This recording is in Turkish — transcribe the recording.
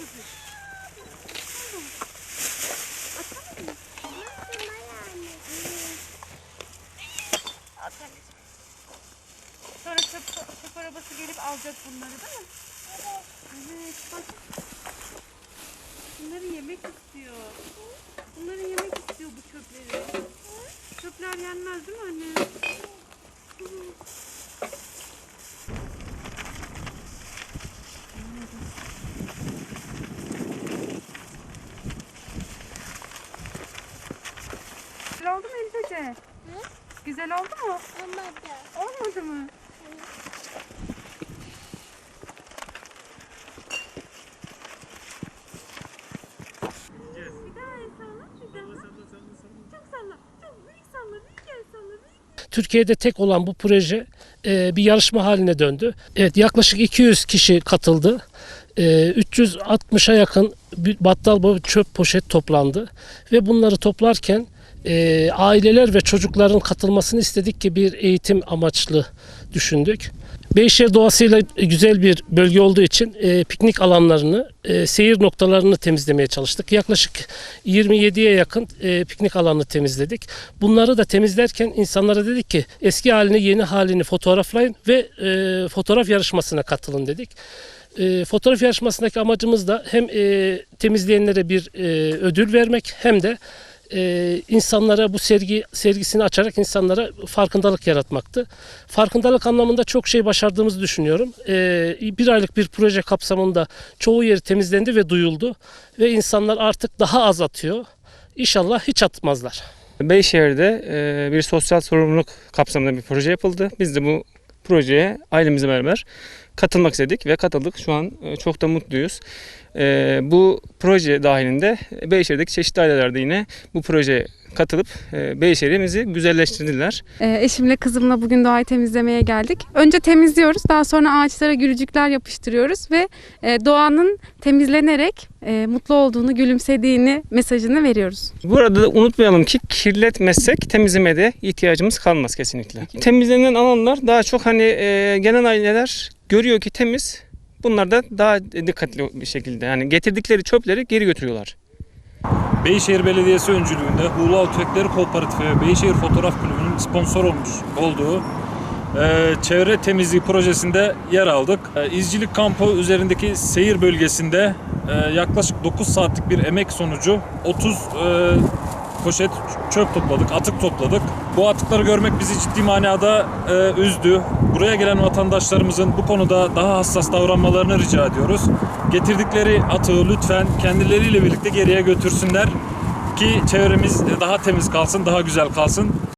At anneciğim. Sonra çöp, çöp arabası gelip alacak bunları değil mi? Evet. Evet bak. Bunları yemek istiyor. Bunları yemek istiyor bu çöpleri. Çöpler yenmez değil mi anne? Evet. Güzel oldu mu Elifece? Güzel oldu mu? Olmadı. Olmadı mı? Türkiye'de tek olan bu proje e, bir yarışma haline döndü. Evet yaklaşık 200 kişi katıldı. E, 360'a yakın battal çöp poşet toplandı ve bunları toplarken e, aileler ve çocukların katılmasını istedik ki bir eğitim amaçlı düşündük. Beyşehir doğasıyla güzel bir bölge olduğu için e, piknik alanlarını, e, seyir noktalarını temizlemeye çalıştık. Yaklaşık 27'ye yakın e, piknik alanını temizledik. Bunları da temizlerken insanlara dedik ki eski halini yeni halini fotoğraflayın ve e, fotoğraf yarışmasına katılın dedik. E, fotoğraf yarışmasındaki amacımız da hem e, temizleyenlere bir e, ödül vermek hem de e, insanlara bu sergi sergisini açarak insanlara farkındalık yaratmaktı. Farkındalık anlamında çok şey başardığımızı düşünüyorum. E, bir aylık bir proje kapsamında çoğu yer temizlendi ve duyuldu ve insanlar artık daha az atıyor. İnşallah hiç atmazlar. Beyşehir'de e, bir sosyal sorumluluk kapsamında bir proje yapıldı. Biz de bu projeye ailemizle beraber katılmak istedik ve katıldık. Şu an e, çok da mutluyuz. E, bu proje dahilinde Beyşehir'deki çeşitli aileler de yine bu projeye katılıp e, Beyşehir'imizi güzelleştirdiler. Ee, eşimle kızımla bugün doğayı temizlemeye geldik. Önce temizliyoruz, daha sonra ağaçlara gülücükler yapıştırıyoruz ve e, doğanın temizlenerek e, mutlu olduğunu, gülümsediğini mesajını veriyoruz. Burada da unutmayalım ki kirletmezsek temizlemeye de ihtiyacımız kalmaz kesinlikle. Temizlenen alanlar daha çok hani e, genel aileler görüyor ki temiz. Bunlar da daha dikkatli bir şekilde yani getirdikleri çöpleri geri götürüyorlar. Beyşehir Belediyesi öncülüğünde Huğla Tüfekleri Kooperatifi ve Beyşehir Fotoğraf Kulübü'nün sponsor olmuş olduğu e, çevre temizliği projesinde yer aldık. E, İzcilik kampı üzerindeki seyir bölgesinde e, yaklaşık 9 saatlik bir emek sonucu 30 e, poşet çöp topladık, atık topladık. Bu atıkları görmek bizi ciddi manada e, üzdü. Buraya gelen vatandaşlarımızın bu konuda daha hassas davranmalarını rica ediyoruz. Getirdikleri atığı lütfen kendileriyle birlikte geriye götürsünler ki çevremiz daha temiz kalsın, daha güzel kalsın.